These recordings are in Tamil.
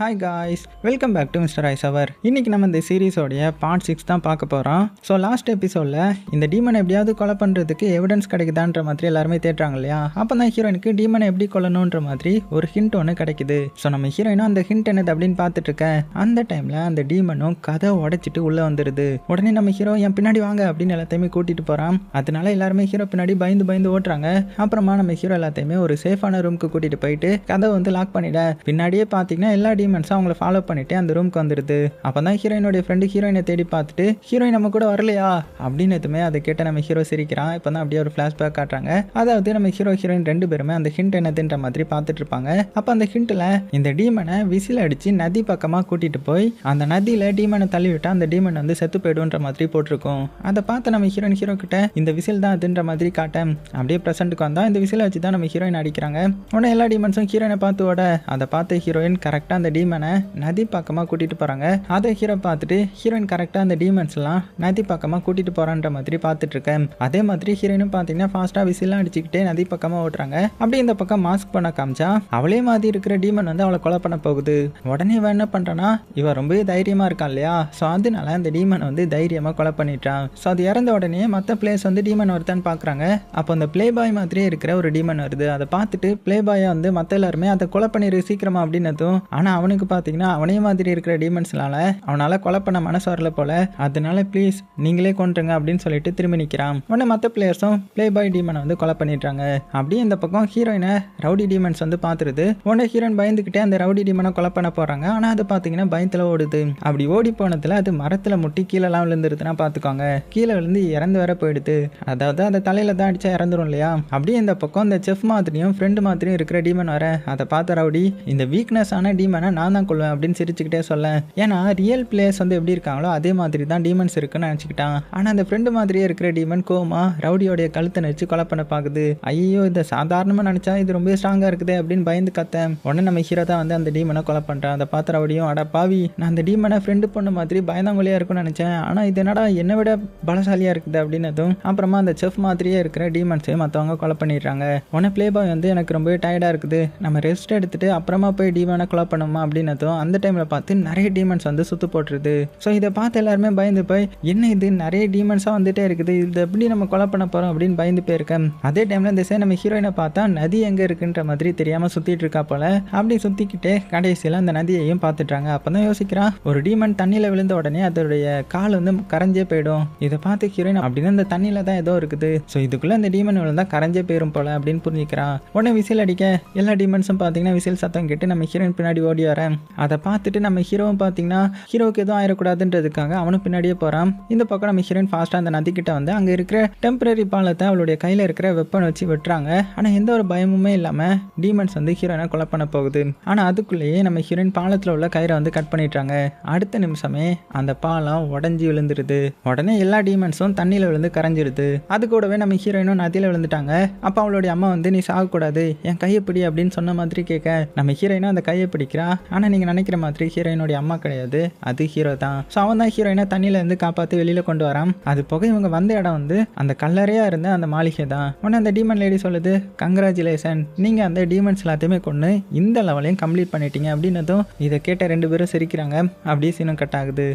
Hi guys welcome back to mister ice அவர் இன்னைக்கு நம்ம இந்த சீரீஸோடைய பார்ட் சிக்ஸ் தான் பார்க்க போகிறோம் ஸோ லாஸ்ட் எபிசோடில் இந்த டீமனை எப்படியாவது கொலை பண்ணுறதுக்கு எவிடன்ஸ் கிடைக்குதான்ற மாதிரி எல்லாருமே தேடுறாங்க இல்லையா? அப்போ தான் ஹீரோயினுக்கு டீமனை எப்படி கொல்லணுன்ற மாதிரி ஒரு ஹிண்ட் ஒன்று கிடைக்குது. ஸோ நம்ம ஹீரோயினும் அந்த ஹிண்ட் என்னது அப்படின்னு பார்த்துட்ருக்கேன் அந்த டைமில் அந்த டீமனும் கதை உடைச்சிட்டு உள்ளே வந்துடுது உடனே நம்ம ஹீரோ என் பின்னாடி வாங்க அப்படின்னு எல்லாத்தையுமே கூட்டிகிட்டு போகிறான் அதனால எல்லாருமே ஹீரோ பின்னாடி பயந்து பயந்து ஓட்டுறாங்க. அப்புறமா நம்ம ஹீரோ எல்லாத்தையுமே ஒரு சேஃபான ரூமுக்கு கூட்டிகிட்டு போயிட்டு கதை வந்து லாக் பண்ணிட. பின்னாடியே பார்த்தீங்கன்னா எல்லா டீமன்ஸும் அவங்கள ஃபாலோ பண்ணிட்டு அந்த ரூமுக்கு வந்துடுது அப்போ தான் ஹீரோயினுடைய ஃப்ரெண்டு ஹீரோயினை தேடி பார்த்துட்டு ஹீரோயின் நம்ம கூட வரலையா? அப்படின்னு எதுவுமே அதை கேட்ட நம்ம ஹீரோ சிரிக்கிறான். இப்போ தான் அப்படியே ஒரு ஃப்ளாஷ்பேக் காட்டுறாங்க. அதாவது நம்ம ஹீரோ ஹீரோயின் ரெண்டு பேருமே அந்த ஹிண்ட் என்னதுன்ற மாதிரி பார்த்துட்டு இருப்பாங்க. அப்போ அந்த ஹிண்ட்டில் இந்த டீமனை விசில் அடித்து நதி பக்கமாக கூட்டிகிட்டு போய் அந்த நதியில் டீமனை தள்ளி விட்டா அந்த டீமன் வந்து செத்து போயிடுன்ற மாதிரி போட்டிருக்கும். அதை பார்த்து நம்ம ஹீரோயின் ஹீரோ கிட்ட இந்த விசில் தான் அதுன்ற மாதிரி காட்டேன் அப்படியே ப்ரெசென்ட்டுக்கு வந்தா இந்த விசிலை வச்சு தான் நம்ம ஹீரோயின் அடிக்கிறாங்க. உடனே எல்லா டீமன்ஸும் ஹீரோயினை பார்த்து ஓட. அதை பார்த்து ஹீரோயின் கரெக்டாக அந்த டீமனை நதி பக்கமாக கூட்டிகிட்டு போகிறாங்க அதை ஹீரோ பார்த்துட்டு ஹீரோயின் கரெக்டாக அந்த டீமன்ஸ்லாம் நதி பக்கமாக கூட்டிகிட்டு போகிறான்ற மாதிரி பார்த்துட்டு இருக்கேன் அதே மாதிரி ஹீரோயினும் பார்த்தீங்கன்னா ஃபாஸ்ட்டாக விசிலாம் அடிச்சுக்கிட்டே நதி பக்கமாக ஓட்டுறாங்க. அப்படியே இந்த பக்கம் மாஸ்க் பண்ண காமிச்சா அவளே மாதிரி இருக்கிற டீமன் வந்து அவளை கொலை பண்ண போகுது. உடனே இவன் என்ன பண்ணுறான்னா இவன் ரொம்பவே தைரியமாக இருக்கான் இல்லையா? ஸோ அதனால அந்த டீமன் வந்து தைரியமாக கொலை பண்ணிட்டான். ஸோ அது இறந்த உடனே மற்ற பிளேஸ் வந்து டீமன் வருதான்னு பார்க்குறாங்க. அப்போ அந்த ப்ளே பாய் மாதிரியே இருக்கிற ஒரு டீமன் வருது. அதை பார்த்துட்டு ப்ளே பாயை வந்து மற்ற எல்லாருமே அதை கொலை பண்ணிடு சீக்கிரமா அப்படின்னதும் ஆனால் அவனுக்கு பார்த்தீங்கன்னா அவனே மாதிரி இருக்கிற டீமன்ஸ்னால அவனால் கொலை பண்ண மனசு வரல போல. அதனால ப்ளீஸ் நீங்களே கொண்டுருங்க அப்படின்னு சொல்லிட்டு திரும்பி நிற்கிறான் உடனே மற்ற பிளேயர்ஸும் பிளே பாய் டீமனை வந்து கொலை பண்ணிடுறாங்க. அப்படியே இந்த பக்கம் ஹீரோயினை ரவுடி டீமன்ஸ் வந்து பார்த்துருது உடனே ஹீரோயின் பயந்துக்கிட்டே அந்த ரவுடி டீமனை கொலை பண்ண போகிறாங்க ஆனால் அது பார்த்தீங்கன்னா பயத்தில் ஓடுது. அப்படி ஓடி போனதுல அது மரத்தில் முட்டி கீழெல்லாம் விழுந்துருதுன்னா பார்த்துக்கோங்க கீழே விழுந்து இறந்து வர போயிடுது. அதாவது அந்த தலையில தான் அடிச்சா இறந்துரும் இல்லையா? அப்படியே இந்த பக்கம் இந்த செஃப் மாதிரியும் ஃப்ரெண்டு மாதிரியும் இருக்கிற டீமன் வர அதை பார்த்த ரவுடி இந்த வீக்னஸ் ஆன டீமனை நான் தான் கொள்வேன் அப்படின்னு சிரிச்சுக்கிட்டே சொல்ல ஏன்னா ரியல் பிளேயர்ஸ் வந்து எப்படி இருக்காங்களோ அதே மாதிரி தான் டீமன்ஸ் இருக்குன்னு நினச்சிக்கிட்டான். ஆனால் அந்த ஃப்ரெண்டு மாதிரியே இருக்கிற டீமன் கோமா ரவுடியோடைய கழுத்தை நினச்சி கொலை பண்ண பார்க்குது ஐயோ இதை சாதாரணமாக நினச்சா இது ரொம்ப ஸ்ட்ராங்காக இருக்குது அப்படின்னு பயந்து கத்தேன். உடனே நம்ம ஹீரோ தான் வந்து அந்த டீமனை கொலை பண்ணுறான் அதை பார்த்து ரவுடியும் அட பாவி நான் அந்த டீமனை ஃப்ரெண்டு பொண்ணு மாதிரி பயந்தாங்கொழியாக இருக்கும்னு நினச்சேன். ஆனால் இது என்னடா என்னை விட பலசாலியாக இருக்குது அப்படின்னதும் அப்புறமா அந்த செஃப் மாதிரியே இருக்கிற டீமன்ஸையும் மற்றவங்க கொலை பண்ணிடுறாங்க. உடனே ப்ளே பாய் வந்து எனக்கு ரொம்பவே டயர்டாக இருக்குது. நம்ம ரெஸ்ட் எடுத்துட்டு அப்புறமா போய் டீமனை கொலை பண்ணுமா? அப்படின்னதும் அந்த டைமில் பார்த்து நிறைய டீமன்ஸ் வந்து சுத்து போட்டுருது. ஸோ இதை பார்த்து எல்லாருமே பயந்து போய் என்ன இது? நிறைய டீமன்ஸாக வந்துட்டே இருக்குது. இது எப்படி நம்ம கொலை பண்ண போகிறோம் அப்படின்னு பயந்து போயிருக்கேன். அதே டைமில் இந்த சே நம்ம ஹீரோயினை பார்த்தா நதி எங்கே இருக்குன்ற மாதிரி தெரியாமல் சுற்றிட்டு இருக்கா போல. அப்படி சுற்றிக்கிட்டே கடைசியில் அந்த நதியையும் பார்த்துட்றாங்க அப்போ தான் யோசிக்கிறான் ஒரு டீமன் தண்ணியில் விழுந்த உடனே அதோடைய கால் வந்து கரைஞ்சே போயிடும். இதை பார்த்து ஹீரோயின் அப்படின்னா இந்த தண்ணியில் தான் ஏதோ இருக்குது. ஸோ இதுக்குள்ளே அந்த டீமன் விழுந்தா கரைஞ்சே போயிடும் போல அப்படின்னு புரிஞ்சுக்கிறான் உடனே விசில் அடிக்க எல்லா டீமன்ஸும் பார்த்தீங்கன்னா விசில் சத்தம் கேட்டு நம்ம ஹீரோயின் பின்னாடி ஓடியா வரேன். அதை பார்த்துட்டு நம்ம ஹீரோவும் பார்த்தீங்கன்னா ஹீரோவுக்கு எதுவும் ஆயிடக்கூடாதுன்றதுக்காக அவனும் பின்னாடியே போகிறான் இந்த பக்கம் நம்ம ஹீரோயின் ஃபாஸ்ட்டாக அந்த நதிக்கிட்ட வந்து அங்கே இருக்கிற டெம்பரரி பாலத்தை அவளுடைய கையில் இருக்கிற வெப்பன் வச்சு வெட்டுறாங்க. ஆனால் எந்த ஒரு பயமுமே இல்லாமல் டீமன்ஸ் வந்து ஹீரோயினை கொலை பண்ண போகுது. ஆனால் அதுக்குள்ளேயே நம்ம ஹீரோயின் பாலத்தில் உள்ள கயிறை வந்து கட் பண்ணிட்டாங்க அடுத்த நிமிஷமே அந்த பாலம் உடஞ்சி விழுந்துருது. உடனே எல்லா டீமன்ஸும் தண்ணியில் விழுந்து கரைஞ்சிருது. அது கூடவே நம்ம ஹீரோயினும் நதியில் விழுந்துட்டாங்க. அப்போ அவளுடைய அம்மா வந்து நீ சாகக்கூடாது. என் கையை பிடி அப்படின்னு சொன்ன மாதிரி கேட்க நம்ம ஹீரோயினும் அந்த கையை பிடிக்கிறா. ஆனால் நீங்கள் நினைக்கிற மாதிரி ஹீரோயினுடைய அம்மா கிடையாது. அது ஹீரோ தான். ஸோ அவன் தான் ஹீரோயினை தண்ணியில இருந்து காப்பாற்றி வெளியில் கொண்டு வரான். அது போக இவங்க வந்த இடம் வந்து அந்த கல்லறையாக இருந்த அந்த மாளிகை தான். உடனே அந்த டீமன் லேடி சொல்லுது கங்க்ராச்சுலேஷன் நீங்கள் அந்த டீமன்ஸ் எல்லாத்தையுமே கொண்டு இந்த லெவலையும் கம்ப்ளீட் பண்ணிட்டீங்க அப்படின்னதும் இதை கேட்ட ரெண்டு பேரும் சிரிக்கிறாங்க. அப்படியே சீனம் கட் ஆகுது.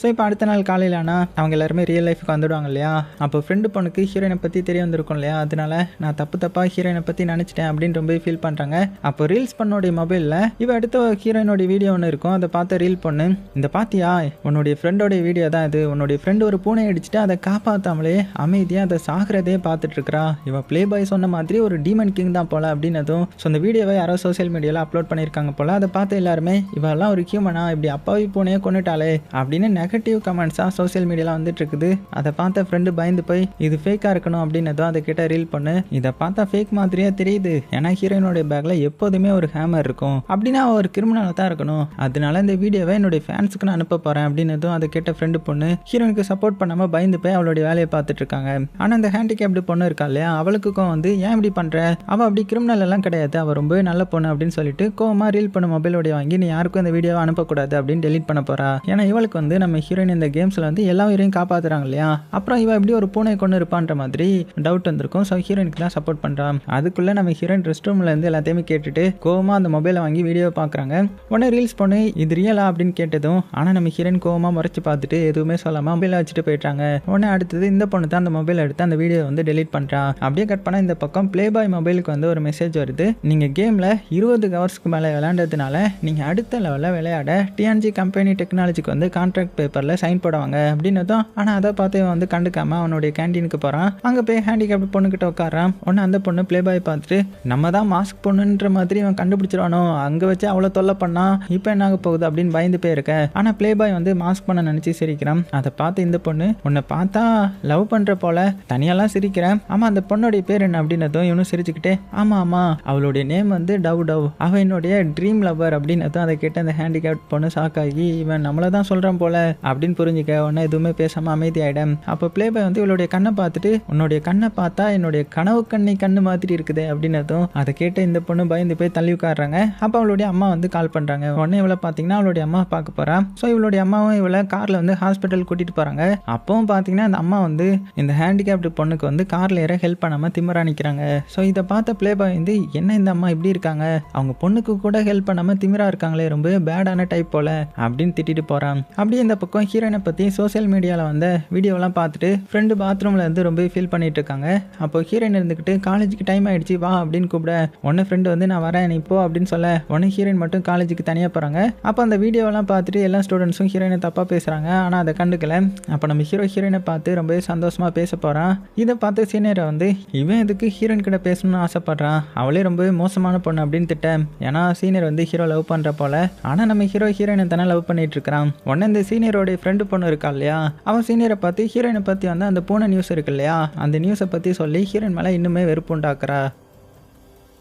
ஸோ இப்போ அடுத்த நாள் காலையில் ஆனால் அவங்க எல்லாருமே ரியல் லைஃபுக்கு வந்துடுவாங்க இல்லையா? அப்போ ஃப்ரெண்டு பொண்ணுக்கு ஹீரோயினை பற்றி தெரிய வந்திருக்கும் இல்லையா? அதனால நான் தப்பு தப்பாக ஹீரோயினை பற்றி நினச்சிட்டேன் அப்படின்னு ரொம்ப ஃபீல் பண்ணுறாங்க அப்போ ரீல்ஸ் பண்ணோடைய மொபைலில் இவ அடுத்த ஹீரோயினோடைய வீடியோ ஒன்று இருக்கும். அதை பார்த்து ரீல் பொண்ணு இந்த பார்த்தியா உன்னுடைய ஃப்ரெண்டோடைய வீடியோ தான் இது. உன்னுடைய ஃப்ரெண்டு ஒரு பூனை அடிச்சுட்டு அதை காப்பாற்றாமலே அமைதியாக அதை சாகிறதே பார்த்துட்டு இருக்கிறா. ப்ளே பாய் சொன்ன மாதிரி ஒரு டீமன் கிங் தான் போல அப்படின்னதும் ஸோ அந்த வீடியோவை யாரோ சோசியல் மீடியாவில் அப்லோட் பண்ணியிருக்காங்க போல. அதை பார்த்து எல்லாருமே இவெல்லாம் ஒரு ஹியூமனா இப்படி அப்பாவி பூனையை கொண்டுட்டாலே அப்படின்னு நெகட்டிவ் கமெண்ட்ஸாக சோசியல் மீடியாவில் வந்துட்டு இருக்குது அதை பார்த்த ஃப்ரெண்டு பயந்து போய் இது ஃபேக்காக இருக்கணும் அப்படின்னதும் அதை கிட்ட ரீல் பண்ணு. இதை பார்த்தா ஃபேக் மாதிரியே தெரியுது. ஏன்னா ஹீரோயினுடைய பேக்கில் எப்போதுமே ஒரு ஹேமர் இருக்கும். அப்படின்னா ஒரு கிரிமினலாக தான் இருக்கணும். அதனால இந்த வீடியோவை என்னுடைய ஃபேன்ஸுக்கு நான் அனுப்ப போகிறேன் அப்படின்னதும் அதை கேட்ட ஃப்ரெண்டு பொண்ணு ஹீரோயினுக்கு சப்போர்ட் பண்ணாமல் பயந்து போய் அவளுடைய வேலையை பார்த்துட்டு இருக்காங்க. ஆனால் அந்த ஹேண்டிகேப்டு பொண்ணு இருக்கா இல்லையா? அவளுக்கும் வந்து ஏன் இப்படி பண்ணுற அவள் அப்படி கிரிமினல் எல்லாம் கிடையாது. அவள் ரொம்பவே நல்ல பொண்ணு அப்படின்னு சொல்லிட்டு கோவமாக ரீல் பண்ண மொபைலோடைய வாங்கி நீ யாருக்கும் இந்த வீடியோவை அனுப்பக்கூடாது அப்படின்னு டெலீட் பண்ண போகிறா ஏன்னா இவளுக்கு வந்து நம்ம நம்ம ஹீரோயின் இந்த கேம்ஸில் வந்து எல்லா உயிரையும் காப்பாற்றுறாங்க இல்லையா? அப்புறம் இவன் எப்படி ஒரு பூனை கொண்டு இருப்பான்ற மாதிரி டவுட் வந்திருக்கும். ஸோ ஹீரோயினுக்கு தான் சப்போர்ட் பண்ணுறான் அதுக்குள்ளே நம்ம ஹீரோயின் ரெஸ்ட் ரூமில் இருந்து எல்லாத்தையுமே கேட்டுட்டு கோவமாக அந்த மொபைலை வாங்கி வீடியோ பார்க்குறாங்க உடனே ரீல்ஸ் பண்ணி இது ரியலா அப்படின்னு கேட்டதும் ஆனால் நம்ம ஹீரோயின் கோவமாக முறைச்சி பார்த்துட்டு எதுவுமே சொல்லாமல் மொபைலை வச்சுட்டு போயிட்டாங்க உடனே அடுத்தது இந்த பொண்ணு தான் அந்த மொபைல் எடுத்து அந்த வீடியோ வந்து டெலீட் பண்ணுறான் அப்படியே கட் பண்ணால் இந்த பக்கம் ப்ளே பாய் மொபைலுக்கு வந்து ஒரு மெசேஜ் வருது. நீங்கள் கேமில் இருபது ஹவர்ஸ்க்கு மேலே விளையாண்டதுனால நீங்கள் அடுத்த லெவலில் விளையாட டிஎன்ஜி கம்பெனி டெக்னாலஜிக்கு வந்து கான்ட்ராக்ட் பேப்பரில் சைன் போடுவாங்க அப்படின்னதும் ஆனால் அதை பார்த்து இவன் வந்து கண்டுக்காம அவனுடைய கேண்டீனுக்கு போகிறான் அங்கே போய் ஹேண்டிகேப்ட் பொண்ணுக்கிட்ட உட்காரான் உடனே அந்த பொண்ணு ப்ளே பாய் பார்த்துட்டு நம்ம தான் மாஸ்க் பொண்ணுன்ற மாதிரி இவன் கண்டுபிடிச்சிருவானோ? அங்கே வச்சு அவ்வளோ தொல்லை பண்ணா? இப்போ என்ன ஆக போகுது? அப்படின்னு பயந்து போயிருக்க. ஆனால் ப்ளே பாய் வந்து மாஸ்க் பண்ண நினச்சி சிரிக்கிறான். அதை பார்த்து இந்த பொண்ணு உன்னை பார்த்தா லவ் பண்ணுற போல தனியாலாம் சிரிக்கிறேன். ஆமாம் அந்த பொண்ணுடைய பேர் என்ன? அப்படின்னதும் இவனும் சிரிச்சுக்கிட்டே ஆமாம் ஆமாம் அவளுடைய நேம் வந்து டவ் டவ். அவள் என்னுடைய ட்ரீம் லவர் அப்படின்னதும் அதை கேட்டு அந்த ஹேண்டிகேப்ட் பொண்ணு ஷாக்காகி இவன் நம்மளை தான் சொல்கிறான் போல. அப்படின்னு புரிஞ்சுக்க உடனே எதுவுமே பேசாமல் அமைதியாயிடும் அப்போ ப்ளே பாய் வந்து இவளுடைய கண்ணை பார்த்துட்டு உன்னுடைய கண்ணை பார்த்தா என்னுடைய கனவு கண்ணை கண்ணு மாதிரி இருக்குது அப்படின்னதும் அதை கேட்டு இந்த பொண்ணு பயந்து போய் தள்ளி உட்காடுறாங்க அப்போ அவளுடைய அம்மா வந்து கால் பண்ணுறாங்க உடனே இவளை பார்த்தீங்கன்னா அவளுடைய அம்மா பார்க்க போறா. ஸோ இவளுடைய அம்மாவும் இவளை காரில் வந்து ஹாஸ்பிட்டல் கூட்டிகிட்டு போகிறாங்க அப்பவும் பார்த்தீங்கன்னா அந்த அம்மா வந்து இந்த ஹேண்டிகேப்டு பொண்ணுக்கு வந்து காரில் ஏற ஹெல்ப் பண்ணாமல் திமிரா நிற்கிறாங்க ஸோ இதை பார்த்த ப்ளே பாய் வந்து என்ன இந்த அம்மா இப்படி இருக்காங்க? அவங்க பொண்ணுக்கு கூட ஹெல்ப் பண்ணாமல் திமிரா இருக்காங்களே ரொம்ப பேடான டைப் போல அப்படின்னு திட்டிட்டு போகிறான் அப்படியே இந்த பக்கம் ஹீரோயினை பற்றி சோஷியல் மீடியாவில் வந்த வீடியோலாம் பார்த்துட்டு ஃப்ரெண்டு பாத்ரூமில் இருந்து ரொம்ப ஃபீல் பண்ணிட்டு இருக்காங்க. அப்போ ஹீரோயின் இருந்துக்கிட்டு காலேஜுக்கு டைம் ஆயிடுச்சு வா அப்படின்னு கூப்பிட உடனே ஃப்ரெண்டு வந்து நான் வரேன் நீ போ அப்படின்னு சொல்ல உடனே ஹீரோயின் மட்டும் காலேஜுக்கு தனியாக போகிறாங்க அப்போ அந்த வீடியோலாம் பார்த்துட்டு எல்லா ஸ்டூடெண்ட்ஸும் ஹீரோயினை தப்பாக பேசுகிறாங்க ஆனால் அதை கண்டுக்கல. அப்போ நம்ம ஹீரோ ஹீரோயினை பார்த்து ரொம்பவே சந்தோஷமாக பேச போகிறான் இதை பார்த்து சீனியரை வந்து இவன் எதுக்கு ஹீரோயின் கிட்ட பேசணும்னு ஆசைப்படுறான்? அவளே ரொம்பவே மோசமான பொண்ணு அப்படின்னு திட்டேன் ஏன்னா சீனியர் வந்து ஹீரோ லவ் பண்ணுற போல. ஆனால் நம்ம ஹீரோ ஹீரோயினை தானே லவ் பண்ணிட்டு இருக்கிறான். உடனே இந்த சீனியர் சீனியரோடைய ஃப்ரெண்டு பொண்ணு இருக்கா இல்லையா? அவன் சீனியரை பார்த்து ஹீரோயினை பற்றி வந்து அந்த பூனை நியூஸ் இருக்கு இல்லையா? அந்த நியூஸை பற்றி சொல்லி ஹீரோயின் மேலே இன்னுமே வெறுப்பு உண்டாக்குறா?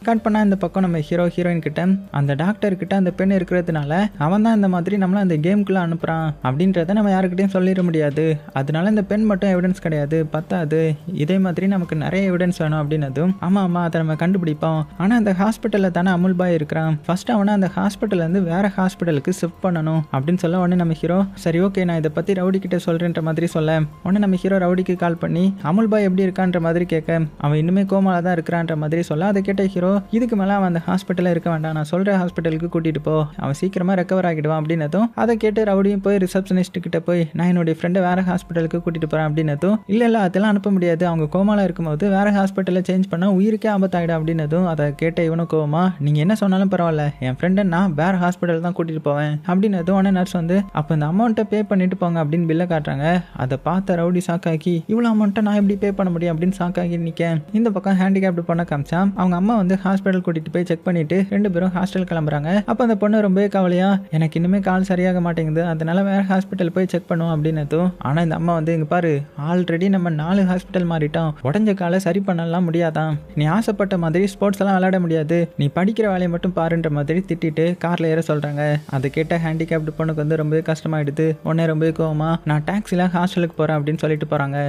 கட் பண்ணால் இந்த பக்கம் நம்ம ஹீரோ ஹீரோயின் கிட்ட அந்த டாக்டர் கிட்ட அந்த பெண் இருக்கிறதுனால அவன் தான் இந்த மாதிரி நம்மளை அந்த கேமுக்குள்ளே அனுப்புகிறான் அப்படின்றத நம்ம யாருக்கிட்டையும் சொல்லிட முடியாது. அதனால இந்த பெண் மட்டும் எவிடன்ஸ் கிடையாது பத்தாது. இதே மாதிரி நமக்கு நிறைய எவிடன்ஸ் வேணும் அப்படின்னதும் ஆமாம் ஆமாம் அதை நம்ம கண்டுபிடிப்போம். ஆனால் அந்த ஹாஸ்பிட்டலில் தானே அமுல் பாய் இருக்கிறான். ஃபர்ஸ்ட் அவனை அந்த ஹாஸ்பிட்டல்லேருந்து வேற ஹாஸ்பிட்டலுக்கு ஷிஃப்ட் பண்ணணும் அப்படின்னு சொல்ல உடனே நம்ம ஹீரோ சரி ஓகே நான் இதை பற்றி ரவுடி கிட்ட சொல்கிறேன்ற மாதிரி சொல்ல. உடனே நம்ம ஹீரோ ரவுடிக்கு கால் பண்ணி அமுல் பாய் எப்படி இருக்கான்ற மாதிரி கேட்க அவன் இன்னுமே கோமால தான் இருக்கிறான்ற மாதிரி சொல்ல. அதை கேட்ட ஹீரோ இதுக்கு மேலே அவன் அந்த ஹாஸ்பிட்டலில் இருக்க வேண்டாம். நான் சொல்கிற ஹாஸ்பிட்டலுக்கு கூட்டிகிட்டு போ. அவன் சீக்கிரமாக ரெக்கவர் ஆகிடுவான் அப்படின்னதும் அதை கேட்டு ரவுடியும் போய் ரிசப்ஷனிஸ்ட் கிட்ட போய் நான் என்னுடைய ஃப்ரெண்டை வேறு ஹாஸ்பிட்டலுக்கு கூட்டிகிட்டு போகிறேன் அப்படின்னதும் இல்லை இல்லை அதெல்லாம் அனுப்ப முடியாது. அவங்க கோமாவில் இருக்கும்போது வேற ஹாஸ்பிட்டலில் சேஞ்ச் பண்ணால் உயிருக்கே ஆபத்தாயிடும் அப்படின்னதும் அதை கேட்ட இவனும் கோவமா நீங்கள் என்ன சொன்னாலும் பரவாயில்ல. என் ஃப்ரெண்டை நான் வேறு ஹாஸ்பிட்டல் தான் கூட்டிகிட்டு போவேன் அப்படின்னதும் உடனே நர்ஸ் வந்து அப்போ இந்த அமௌண்ட்டை பே பண்ணிட்டு போங்க அப்படின்னு பில்லை காட்டுறாங்க. அதை பார்த்த ரவுடி சாக்காக்கி இவ்வளோ அமௌண்ட்டை நான் எப்படி பே பண்ண முடியும்? அப்படின்னு சாக்காக்கி நிற்க இந்த பக்கம் ஹேண்டிகேப்டு பண்ண காமிச்சா அவங்க அம்மா வந்து ஹாஸ்பிட்டல் கூட்டிட்டு போய் செக் பண்ணிட்டு ரெண்டு பேரும் ஹாஸ்டல் கிளம்புறாங்க. அப்போ அந்த பொண்ணு ரொம்பவே கவலையா எனக்கு இன்னுமே கால் சரியாக மாட்டேங்குது அதனால வேற ஹாஸ்பிட்டல் போய் செக் பண்ணுவோம் அப்படின்னதும் ஆனால் இந்த அம்மா வந்து இங்க பாரு ஆல்ரெடி நம்ம நாலு ஹாஸ்பிட்டல் மாறிட்டோம். உடஞ்ச காலை சரி பண்ணலாம் முடியாதான். நீ ஆசைப்பட்ட மாதிரி ஸ்போர்ட்ஸ் எல்லாம் விளையாட முடியாது. நீ படிக்கிற வேலையை மட்டும் பாருன்ற மாதிரி திட்டிட்டு கார்ல ஏற சொல்றாங்க. அது கேட்ட ஹேண்டிகேப்டு பொண்ணுக்கு வந்து ரொம்பவே கஷ்டமாயிடுது. உடனே ரொம்பவே கோவமா நான் டாக்ஸில ஹாஸ்டலுக்கு போறேன் அப்படின்னு சொல்லிட்டு போறாங்க.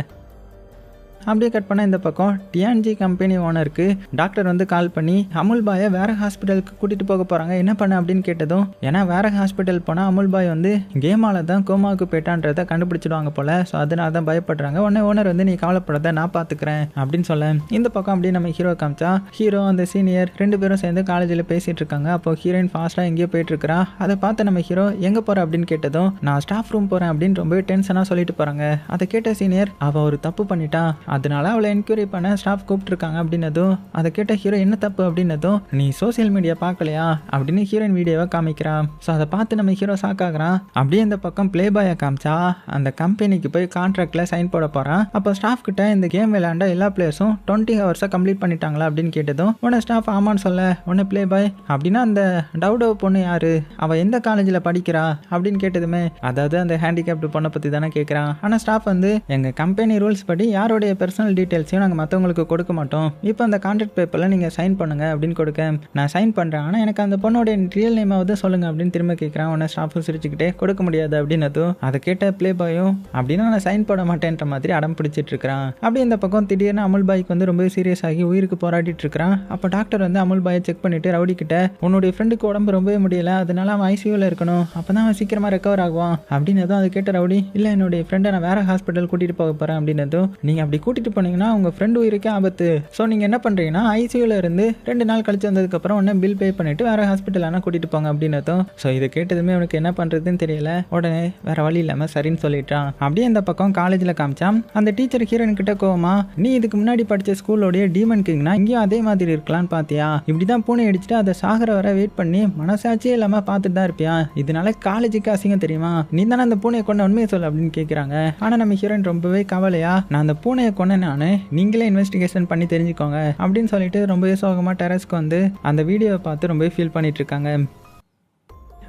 அப்படியே கட் பண்ண இந்த பக்கம் டிஎன்ஜி கம்பெனி ஓனருக்கு டாக்டர் வந்து கால் பண்ணி அமுல் பாயை வேற ஹாஸ்பிட்டலுக்கு கூட்டிட்டு போக போறாங்க. என்ன பண்ண? அப்படின்னு கேட்டதும் ஏன்னா வேற ஹாஸ்பிட்டல் போனால் அமுல் பாய் வந்து கேமால தான் கோமாவுக்கு போயிட்டான்றதை கண்டுபிடிச்சிடுவாங்க போல. ஸோ அதனால தான் பயப்படுறாங்க. உடனே ஓனர் வந்து நீ கவலைப்படாத நான் பார்த்துக்கிறேன் அப்படின்னு சொல்ல இந்த பக்கம் அப்படியே நம்ம ஹீரோ காமிச்சா ஹீரோ அந்த சீனியர் ரெண்டு பேரும் சேர்ந்து காலேஜில் பேசிட்டு இருக்காங்க. அப்போ ஹீரோயின் ஃபாஸ்ட்டாக எங்கேயோ போயிட்டுருக்கா அதை பார்த்து நம்ம ஹீரோ எங்கே போற? அப்படின்னு கேட்டதும் நான் ஸ்டாஃப் ரூம் போறேன் அப்படின்னு ரொம்பவே டென்ஷனாக சொல்லிட்டு போறாங்க. அதை கேட்ட சீனியர் அவ ஒரு தப்பு பண்ணிட்டா. அதனால அவளை என்கொயரி பண்ண ஸ்டாஃப் கூப்பிட்டுருக்காங்க அப்படின்னதும் அதை கேட்ட ஹீரோ என்ன தப்பு அப்படின்னதும் நீ சோஷியல் மீடியா பார்க்கலையா? அப்படின்னு ஹீரோயின் வீடியோவை காமிக்கிறான் ஸோ அதை பார்த்து நம்ம ஹீரோ ஆகுறான். அப்படியே இந்த பக்கம் ப்ளே பாயை காமிச்சா அந்த கம்பெனிக்கு போய் கான்ட்ராக்டில் சைன் போட போகிறான் அப்போ ஸ்டாஃப் கிட்ட இந்த கேம் விளையாண்ட எல்லா பிளேயர்ஸும் டுவெண்ட்டி ஹவர்ஸாக கம்ப்ளீட் பண்ணிட்டாங்களா அப்படின்னு கேட்டதும் உன்னை ஸ்டாஃப் ஆமான்னு சொல்ல உன்னை ப்ளே பாய் அப்படின்னா அந்த டவுடவ் பொண்ணு யாரு? அவள் எந்த காலேஜில் படிக்கிறா? அப்படின்னு கேட்டதுமே அதாவது அந்த ஹேண்டிகேப்டு பொண்ணை பற்றி தானே கேட்குறான் ஆனால் ஸ்டாஃப் வந்து எங்கள் கம்பெனி ரூல்ஸ் படி யாருடைய பர்சனல் டீட்டெயில்ஸையும் நாங்கள் மற்றவங்களுக்கு கொடுக்க மாட்டோம். இப்போ அந்த கான்ட்ராக்ட் பேப்பரில் நீங்கள் சைன் பண்ணுங்க அப்படின்னு கொடுக்க. நான் சைன் பண்ணுறேன் ஆனால் எனக்கு அந்த பொண்ணுடைய ரியல் நேமாவது சொல்லுங்க அப்படின்னு திரும்ப கேட்குறேன் உடனே ஸ்டாஃபும் சிரிச்சுக்கிட்டே கொடுக்க முடியாது அப்படின்னதும் அதை கேட்ட ப்ளே பாயும் அப்படின்னா நான் சைன் போட மாட்டேன்ற மாதிரி அடம் பிடிச்சிட்டு இருக்கிறான். அப்படி இந்த பக்கம் திடீர்னு அமுல் பாய்க்கு வந்து ரொம்ப சீரியஸ் ஆகி உயிருக்கு போராடிட்டு இருக்கிறான். அப்போ டாக்டர் வந்து அமுல் பாயை செக் பண்ணிட்டு ரவுடி கிட்ட உன்னுடைய ஃப்ரெண்டுக்கு உடம்பு ரொம்பவே முடியல. அதனால அவன் ஐசியூவில் இருக்கணும். அப்போ தான் அவன் சீக்கிரமாக ரெக்கவர் ஆகுவான். அப்படின்னதும் அது கேட்ட ரவுடி இல்லை என்னுடைய ஃப்ரெண்டை நான் வேற ஹாஸ்பிட்டல் கூட்டிகிட்டு போக போகிறேன் அப்படின்னதும் நீங்கள் அப்படி கூட்டிகிட்டு போனீங்கன்னா உங்கள் ஃப்ரெண்டு உயிருக்கே ஆபத்து. ஸோ நீங்கள் என்ன பண்ணுறீங்கன்னா ஐசியூவில் இருந்து ரெண்டு நாள் கழிச்சு வந்ததுக்கப்புறம் உடனே பில் பே பண்ணிட்டு வேற ஹாஸ்பிட்டல் ஆனால் கூட்டிகிட்டு போங்க அப்படின்னதும் ஸோ இதை கேட்டதுமே அவனுக்கு என்ன பண்ணுறதுன்னு தெரியல. உடனே வேற வழி இல்லாமல் சரின்னு சொல்லிட்டான். அப்படியே இந்த பக்கம் காலேஜில் காமிச்சான். அந்த டீச்சர் ஹீரோயின் கிட்ட கோவமா நீ இதுக்கு முன்னாடி படித்த ஸ்கூலோடைய டீமன் கிங்னா இங்கேயும் அதே மாதிரி இருக்கலாம்னு பார்த்தியா இப்படி தான் பூனை அடிச்சுட்டு அதை சாகர வர வெயிட் பண்ணி மனசாட்சியே இல்லாமல் பார்த்துட்டு தான் இருப்பியா? இதனால காலேஜுக்கு அசிங்கம் தெரியுமா? நீ தானே அந்த பூனையை கொண்ட உண்மையை சொல்லு அப்படின்னு கேட்குறாங்க ஆனால் நம்ம ஹீரோயின் ரொம்பவே கவலையா நான் அந்த பூனையை கொண்ட நான். நீங்களே இன்வெஸ்டிகேஷன் பண்ணி தெரிஞ்சுக்கோங்க. அப்படின்னு சொல்லிட்டு ரொம்பவே சோகமாக டெரஸ்க்கு வந்து அந்த வீடியோவை பார்த்து ரொம்பவே ஃபீல் பண்ணிட்டு இருக்காங்க.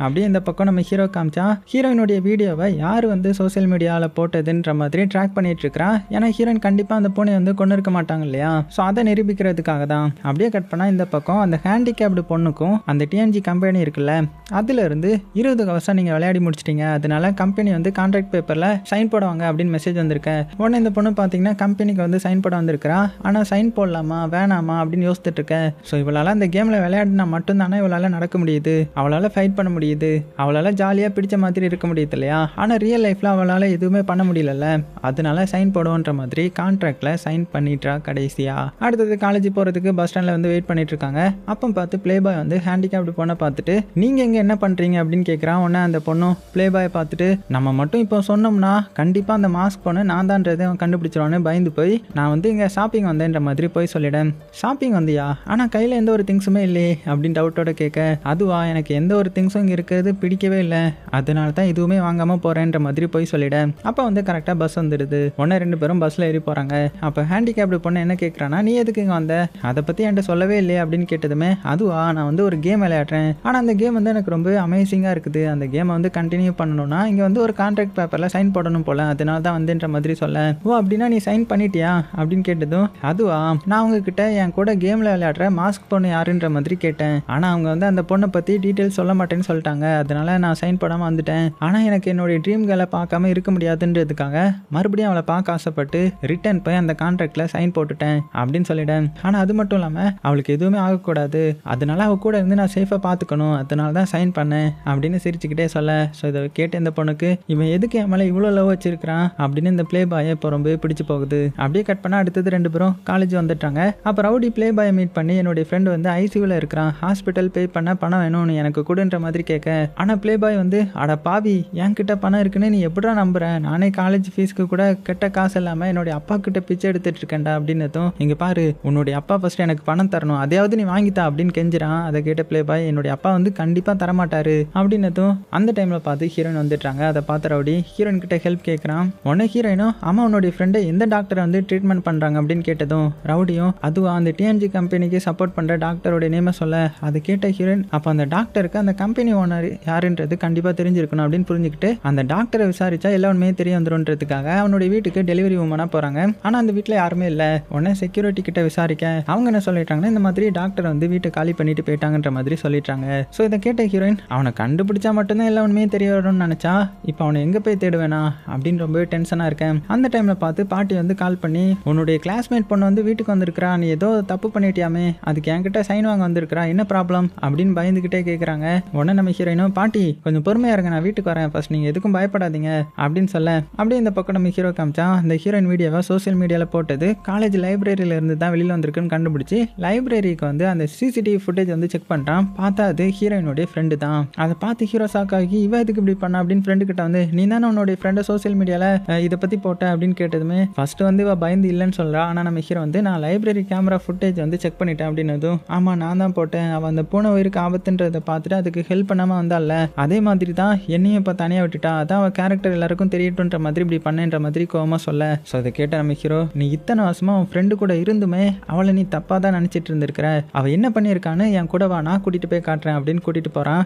அப்படியே இந்த பக்கம் நம்ம ஹீரோ காமிச்சா ஹீரோயினுடைய வீடியோவை யார் வந்து சோஷியல் மீடியாவில் போட்டதுன்ற மாதிரி ட்ராக் பண்ணிட்டு இருக்கிறா ஏன்னா ஹீரோயின் கண்டிப்பாக அந்த பூனை வந்து கொண்டு இருக்க மாட்டாங்க இல்லையா? ஸோ அதை நிரூபிக்கிறதுக்காக தான். அப்படியே கட் பண்ணால் இந்த பக்கம் அந்த ஹேண்டிகேப்டு பொண்ணுக்கும் அந்த டிஎன்ஜி கம்பெனி இருக்குல்ல அதுல இருந்து இருபது வருஷம் நீங்கள் விளையாடி முடிச்சிட்டீங்க. அதனால கம்பெனி வந்து கான்ட்ராக்ட் பேப்பரில் சைன் போடுவாங்க அப்படின்னு மெசேஜ் வந்திருக்கேன் உடனே இந்த பொண்ணு பார்த்தீங்கன்னா கம்பெனிக்கு வந்து சைன் போட வந்திருக்கிறான் ஆனால் சைன் போடலாமா வேணாமா அப்படின்னு யோசிச்சுட்டு இருக்கேன் ஸோ இவளால் அந்த கேமில் விளையாடினா மட்டும்தானே இவளால் நடக்க முடியுது? அவளால் ஃபைட் பண்ண முடியும் முடியுது. அவளால் ஜாலியாக பிடிச்ச மாதிரி இருக்க முடியுது இல்லையா? ஆனால் ரியல் லைஃப்பில் அவளால் எதுவுமே பண்ண முடியலல்ல. அதனால சைன் போடுவோன்ற மாதிரி கான்ட்ராக்டில் சைன் பண்ணிட்டா கடைசியா. அடுத்தது காலேஜ் போகிறதுக்கு பஸ் ஸ்டாண்டில் வந்து வெயிட் பண்ணிட்டு இருக்காங்க. அப்போ பார்த்து ப்ளே பாய் வந்து ஹேண்டிகேப்டு பொண்ணை பார்த்துட்டு நீங்கள் இங்கே என்ன பண்ணுறீங்க அப்படின்னு கேட்குறான் உடனே அந்த பொண்ணும் ப்ளே பாயை பார்த்துட்டு நம்ம மட்டும் இப்போ சொன்னோம்னா கண்டிப்பாக அந்த மாஸ்க் பொண்ணு நான் தான்றதை கண்டுபிடிச்சிருவான்னு பயந்து போய் நான் வந்து இங்கே ஷாப்பிங் வந்தேன்ற மாதிரி போய் சொல்லிட்டேன் ஷாப்பிங் வந்தியா? ஆனால் கையில் எந்த ஒரு திங்ஸுமே இல்லையே அப்படின்னு டவுட்டோட கேட்க அதுவா? எனக்கு எந்த ஒரு திங்ஸும் இங்கே இருக்கிறது பிடிக்கவே இல்லை. அதனால தான் எதுவுமே வாங்காமல் போகிறேன்ற மாதிரி போய் சொல்லிட. அப்போ வந்து கரெக்டாக பஸ் வந்துடுது. ஒன்று ரெண்டு பேரும் பஸ்ஸில் ஏறி போகிறாங்க அப்போ ஹேண்டிகேப்டு பொண்ணு என்ன கேட்குறான்னா நீ எதுக்கு இங்கே வந்த? அதை பற்றி என்கிட்ட சொல்லவே இல்லையே அப்படின்னு கேட்டதுமே அதுவா? நான் வந்து ஒரு கேம் விளையாடுறேன். ஆனால் அந்த கேம் வந்து எனக்கு ரொம்ப அமேசிங்காக இருக்குது. அந்த கேமை வந்து கண்டினியூ பண்ணணும்னா இங்கே வந்து ஒரு கான்ட்ராக்ட் பேப்பரில் சைன் போடணும் போல. அதனால தான் வந்துன்ற மாதிரி சொல்ல. ஓ அப்படின்னா நீ சைன் பண்ணிட்டியா? அப்படின்னு கேட்டதும் அதுவா? நான் உங்ககிட்ட என் கூட கேமில் விளையாடுற மாஸ்க் பொண்ணு யாருன்ற மாதிரி கேட்டேன். ஆனால் அவங்க வந்து அந்த பொண்ணை பற்றி டீட்டெயில்ஸ் சொல்ல மாட்டேன்னு சொல்லிட்டு சொல்லிட்டாங்க. அதனால நான் சைன் போடாமல் வந்துட்டேன். ஆனால் எனக்கு என்னுடைய ட்ரீம் கேர்ளை பார்க்காம இருக்க முடியாதுன்றதுக்காக மறுபடியும் அவளை பார்க்க ஆசைப்பட்டு ரிட்டர்ன் போய் அந்த கான்ட்ராக்டில் சைன் போட்டுட்டேன் அப்படின்னு சொல்லிட்டேன். ஆனால் அது மட்டும் இல்லாமல் அவளுக்கு எதுவுமே ஆகக்கூடாது. அதனால அவள் கூட இருந்து நான் சேஃபாக பார்த்துக்கணும். அதனால தான் சைன் பண்ணேன் அப்படின்னு சிரிச்சுக்கிட்டே சொல்ல. ஸோ இதை கேட்ட இந்த பொண்ணுக்கு இவன் எதுக்கு என் மேலே இவ்வளோ லவ் வச்சிருக்கிறான்? அப்படின்னு இந்த ப்ளே பாயை இப்போ ரொம்ப பிடிச்சி போகுது. அப்படியே கட் பண்ணால் அடுத்தது ரெண்டு பேரும் காலேஜ் வந்துட்டாங்க. அப்போ ரவுடி ப்ளே பாயை மீட் பண்ணி என்னுடைய ஃப்ரெண்டு வந்து ஐசியூவில் இருக்கிறான். ஹாஸ்பிட்டல் பே பண்ண பணம் வேணும்னு எனக்கு கொடுன்ற மாதிரி கேட்க கேட்க ஆனால் ப்ளே பாய் வந்து அட பாவி என்கிட்ட பணம் இருக்குன்னு நீ எப்படா நம்புறேன் நானே காலேஜ் ஃபீஸ்க்கு கூட கெட்ட காசு இல்லாமல் என்னுடைய அப்பா கிட்ட பிச்சை எடுத்துட்டு இருக்கேன்டா அப்படின்னதும் இங்கே பாரு உன்னுடைய அப்பா ஃபர்ஸ்ட் எனக்கு பணம் தரணும். அதையாவது நீ வாங்கித்தா அப்படின்னு கெஞ்சிரான் அதை கேட்ட ப்ளே பாய் என்னுடைய அப்பா வந்து கண்டிப்பாக தரமாட்டாரு அப்படின்னதும் அந்த டைமில் பார்த்து ஹீரோயின் வந்துட்டாங்க அதை பார்த்து ரவுடி ஹீரோயின் கிட்ட ஹெல்ப் கேட்குறான். உடனே ஹீரோயினும் ஆமாம் உன்னுடைய ஃப்ரெண்டை எந்த டாக்டரை வந்து ட்ரீட்மெண்ட் பண்ணுறாங்க அப்படின்னு கேட்டதும் ரவுடியும் அதுவா அந்த டிஎன்ஜி கம்பெனிக்கு சப்போர்ட் பண்ணுற டாக்டரோட நேமை சொல்ல. அதை கேட்ட ஹீரோயின் அப்போ அந்த டாக்டருக்கு அந்த கம்பெனி ஓனர் யாருன்றது கண்டிப்பாக தெரிஞ்சிருக்கணும் அப்படின்னு புரிஞ்சுக்கிட்டு அந்த டாக்டரை விசாரிச்சா எல்லா உண்மையே தெரிய வந்துருன்றதுக்காக அவனுடைய வீட்டுக்கு டெலிவரி உமனாக போகிறாங்க ஆனால் அந்த வீட்டில் யாருமே இல்லை. உடனே செக்யூரிட்டி கிட்ட விசாரிக்க. அவங்க என்ன சொல்லிட்டாங்கன்னா இந்த மாதிரி டாக்டர் வந்து வீட்டை காலி பண்ணிட்டு போயிட்டாங்கன்ற மாதிரி சொல்லிட்டாங்க. ஸோ இதை கேட்ட ஹீரோயின் அவனை கண்டுபிடிச்சா மட்டும்தான் எல்லா உண்மையும் தெரிய வரும்னு நினச்சா இப்போ அவனை எங்கே போய் தேடுவேனா அப்படின்னு ரொம்பவே டென்ஷனாக இருக்கேன். அந்த டைமில் பார்த்து பாட்டி வந்து கால் பண்ணி உன்னுடைய கிளாஸ்மேட் பொண்ணு வந்து வீட்டுக்கு வந்திருக்கிறா. நீ ஏதோ தப்பு பண்ணிட்டியாமே. அதுக்கு என்கிட்ட சைன் வாங்க வந்திருக்கிறா. என்ன ப்ராப்ளம் அப்படின்னு பயந்துக்கிட்டே கேட்குறாங்க உடனே நம்ம ஹீரோயினும் பாட்டி கொஞ்சம் பொறுமையாக இருங்க நான் வீட்டுக்கு வரேன். ஃபர்ஸ்ட் நீங்கள் எதுக்கும் பயப்படாதீங்க அப்படின்னு சொல்ல அப்படியே இந்த பக்கம் நம்ம ஹீரோ காமிச்சா அந்த ஹீரோயின் வீடியோவை சோஷியல் மீடியாவில் போட்டது காலேஜ் லைப்ரரியில இருந்து தான் வெளியில் வந்திருக்குன்னு கண்டுபிடிச்சி லைப்ரரிக்கு வந்து அந்த சிசிடிவி ஃபுட்டேஜ் வந்து செக் பண்ணுறான் பார்த்தா அது ஹீரோயினுடைய ஃப்ரெண்டு தான். அதை பார்த்து ஹீரோ சாக்காகி இவ எதுக்கு இப்படி பண்ணா? அப்படின்னு ஃப்ரெண்டு கிட்ட வந்து நீ தானே உன்னுடைய ஃப்ரெண்டை சோசியல் மீடியாவில் இதை பற்றி போட்ட? அப்படின்னு கேட்டதுமே ஃபர்ஸ்ட் வந்து இவ பயந்து இல்லைன்னு சொல்கிறா ஆனால் நம்ம ஹீரோ வந்து நான் லைப்ரரி கேமரா ஃபுட்டேஜ் வந்து செக் பண்ணிட்டேன் அப்படின்னதும் ஆமாம் நான் தான் போட்டேன். அவள் அந்த பூனை உயிருக்கு ஆபத்துன்றதை பார்த்துட்டு அதுக்கு ஹெல்ப் பண்ணாமல் வந்தால அதே மாதிரி தான் என்னையும் இப்போ தனியாக விட்டுட்டா அதான் அவள் கேரக்டர் எல்லாருக்கும் தெரியட்டுன்ற மாதிரி இப்படி பண்ணேன்ற மாதிரி கோவமாக சொல்ல. ஸோ அதை கேட்ட நம்ம ஹீரோ நீ இத்தனை வருஷமாக உன் ஃப்ரெண்டு கூட இருந்துமே அவளை நீ தப்பாக தான் நினச்சிட்டு இருந்திருக்கிற. அவள் என்ன பண்ணியிருக்கான்னு என் கூட வா நான் கூட்டிகிட்டு போய் காட்டுறேன் அப்படின்னு கூட்டிகிட்டு போகிறான்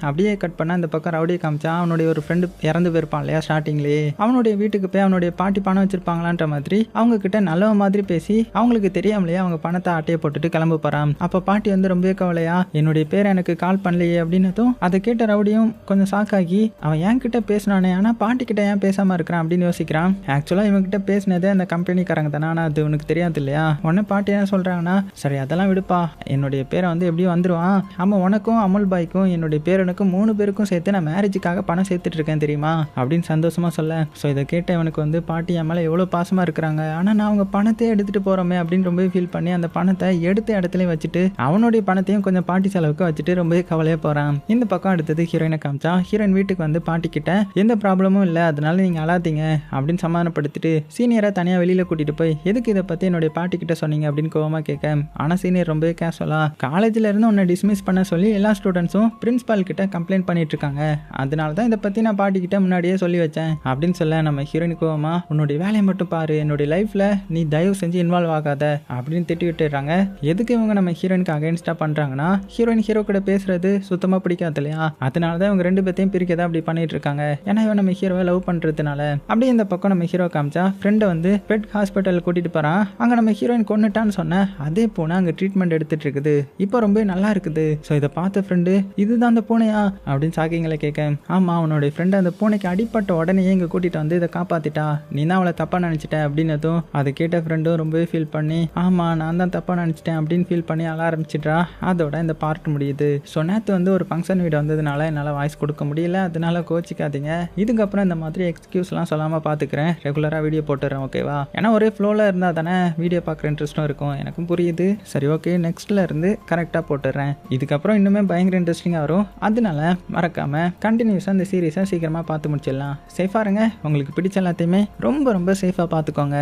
அப்படியே கட் பண்ணால் அந்த பக்கம் ரவுடியை காமிச்சா அவனுடைய ஒரு ஃப்ரெண்டு இறந்து போயிருப்பான் இல்லையா ஸ்டார்டிங்லேயே அவனுடைய வீட்டுக்கு போய் அவனுடைய பாட்டி பணம் வச்சிருப்பாங்களான்ற மாதிரி அவங்க கிட்ட நல்ல மாதிரி பேசி அவங்களுக்கு தெரியாமலையே அவங்க பணத்தை அட்டையை போட்டுட்டு கிளம்ப போறான். அப்போ பாட்டி வந்து ரொம்பவே கவலையா என்னுடைய பேர் எனக்கு கால் பண்ணலையே அப்படின்னதும் அதை கேட்ட ரவுடியும் கொஞ்சம் ஷாக்காகி அவன் என் கிட்ட பேசினானே ஆனால் பாட்டி கிட்ட ஏன் பேசாம இருக்கிறான்? அப்படின்னு யோசிக்கிறான். ஆக்சுவலாக இவங்கிட்ட பேசினதே அந்த கம்பெனிக்காரங்க தானே ஆனால் அது உனக்கு தெரியாது இல்லையா? உடனே பாட்டி என்ன சொல்றாங்கன்னா சரி அதெல்லாம் விடுப்பா. என்னுடைய பேரை வந்து எப்படியும் வந்துருவான். ஆமாம் உனக்கும் அமுல் பாய்க்கும் என்னுடைய பேரனுக்கும் மூணு பேருக்கும் சேர்த்து நான் மேரேஜுக்காக பணம் சேர்த்துட்டு இருக்கேன் தெரியுமா? அப்படின்னு சந்தோஷமா சொல்ல ஸோ இதை கேட்ட இவனுக்கு வந்து பாட்டி என் மேலே எவ்வளோ பாசமாக இருக்கிறாங்க. ஆனால் நான் அவங்க பணத்தையே எடுத்துகிட்டு போகிறோமே அப்படின்னு ரொம்பவே ஃபீல் பண்ணி அந்த பணத்தை எடுத்த இடத்துல வச்சுட்டு அவனுடைய பணத்தையும் கொஞ்சம் பாட்டி செலவுக்கு வச்சுட்டு ரொம்பவே கவலையாக போகிறான் இந்த பக்கம் அடுத்தது ஹீரோயினை காமிச்சா ஹீரோயின் வீட்டுக்கு வந்து பாட்டி கிட்ட எந்த ப்ராப்ளமும் இல்லை அதனால நீங்கள் அழாதீங்க அப்படின்னு சமாதானப்படுத்திட்டு சீனியரை தனியாக வெளியில் கூட்டிகிட்டு போய் எதுக்கு இதை பற்றி என்னுடைய பாட்டி கிட்ட சொன்னீங்க? அப்படின்னு கோவமாக கேட்க ஆனால் சீனியர் ரொம்பவே கேஷுவலாக காலேஜில் இருந்து உன்னை டிஸ்மிஸ் பண்ண சொல்லி எல்லா ஸ்டூடெண்ட்ஸும் பிரின்ஸ்பால் கிட்ட கம்ப்ளைண்ட் பண்ணிட்டு இருக்காங்க அதனால தான் இதை பற்றி நான் பாட்டி கிட்ட முன்னாடியே சொல்லி வச்சேன். அப்படின்னு சொல்ல நம்ம ஹீரோயின் கோவமா உன்னுடைய வேலையை மட்டும் பாரு. என்னுடைய லைஃப்பில் நீ தயவு செஞ்சு இன்வால்வ் ஆகாத. அப்படின்னு திட்டி விட்டுறாங்க எதுக்கு இவங்க நம்ம ஹீரோயினுக்கு அகைன்ஸ்டாக பண்ணுறாங்கன்னா ஹீரோயின் ஹீரோ கூட பேசுறது சுத்தமாக பிடிக்காது இல்லையா? அதனால தான் இவங்க ரெண்டு பேர்த்தையும் பிரிக்கதான் அப்படி பண்ணிட்டு இருக்காங்க ஏன்னா இவன் நம்ம ஹீரோவை லவ் பண்ணுறதுனால அப்படியே இந்த பக்கம் நம்ம ஹீரோ காமிச்சா ஃப்ரெண்டை வந்து பெட் ஹாஸ்பிட்டல் கூட்டிட்டு போகிறான் அங்கே நம்ம ஹீரோயின் கொண்டுட்டான்னு சொன்ன அதே பூனை அங்கே ட்ரீட்மெண்ட் எடுத்துட்டு இருக்குது. இப்போ ரொம்ப நல்லா இருக்குது. ஸோ இதை பார்த்த ஃப்ரெண்டு இதுதான் அந்த பூனையா அப்படின்னு சாக்கிங்களை கேட்க ஆமாம் அவனுடைய ஃப்ரெண்டு அந்த பூனைக்கு அடிப்பட்ட உடனே இங்கே கூட்டிகிட்டு வந்து இதை காப்பாத்திட்டா? நீ தான் அவளை தப்பாக நினச்சிட்ட? அப்படின்னதும் அதை கேட்ட ஃப்ரெண்டும் ரொம்பவே ஃபீல் பண்ணி ஆமாம் நான் தான் தப்பாக நினச்சிட்டேன் அப்படின்னு ஃபீல் பண்ணி அழ ஆரம்பிச்சிட்றா. அதோட இந்த பார்ட் முடியுது. ஸோ நேற்று வந்து ஒரு ஃபங்க்ஷன் வீடு வந்ததுனால என்னால் வாய்ஸ் கொடுக்க முடியல. அதனால கோச்சிக்காதீங்க. இதுக்கப்புறம் இந்த மாதிரி எக்ஸ்கியூஸ்லாம் சொல்லாமல் பார்த்துக்கிறேன் ரெகுலராக வீடியோ போட்டுறேன் ஓகேவா ஏன்னா ஒரே ஃப்ளோவில் இருந்தால் தானே வீடியோ பார்க்குற இன்ட்ரெஸ்ட்டும் இருக்கும். எனக்கும் புரியுது. சரி ஓகே நெக்ஸ்ட்டில் இருந்து கரெக்டாக போட்டுடுறேன் இதுக்கப்புறம் இன்னுமே பயங்கர இன்ட்ரெஸ்டிங்காக வரும். அது அதனால மறக்காமல் கண்டினியூஸாக இந்த சீரீஸை சீக்கிரமாக பார்த்து முடிச்சிடலாம். சேஃபாக இருங்க. உங்களுக்கு பிடிச்ச எல்லாத்தையுமே ரொம்ப ரொம்ப சேஃபாக பார்த்துக்கோங்க.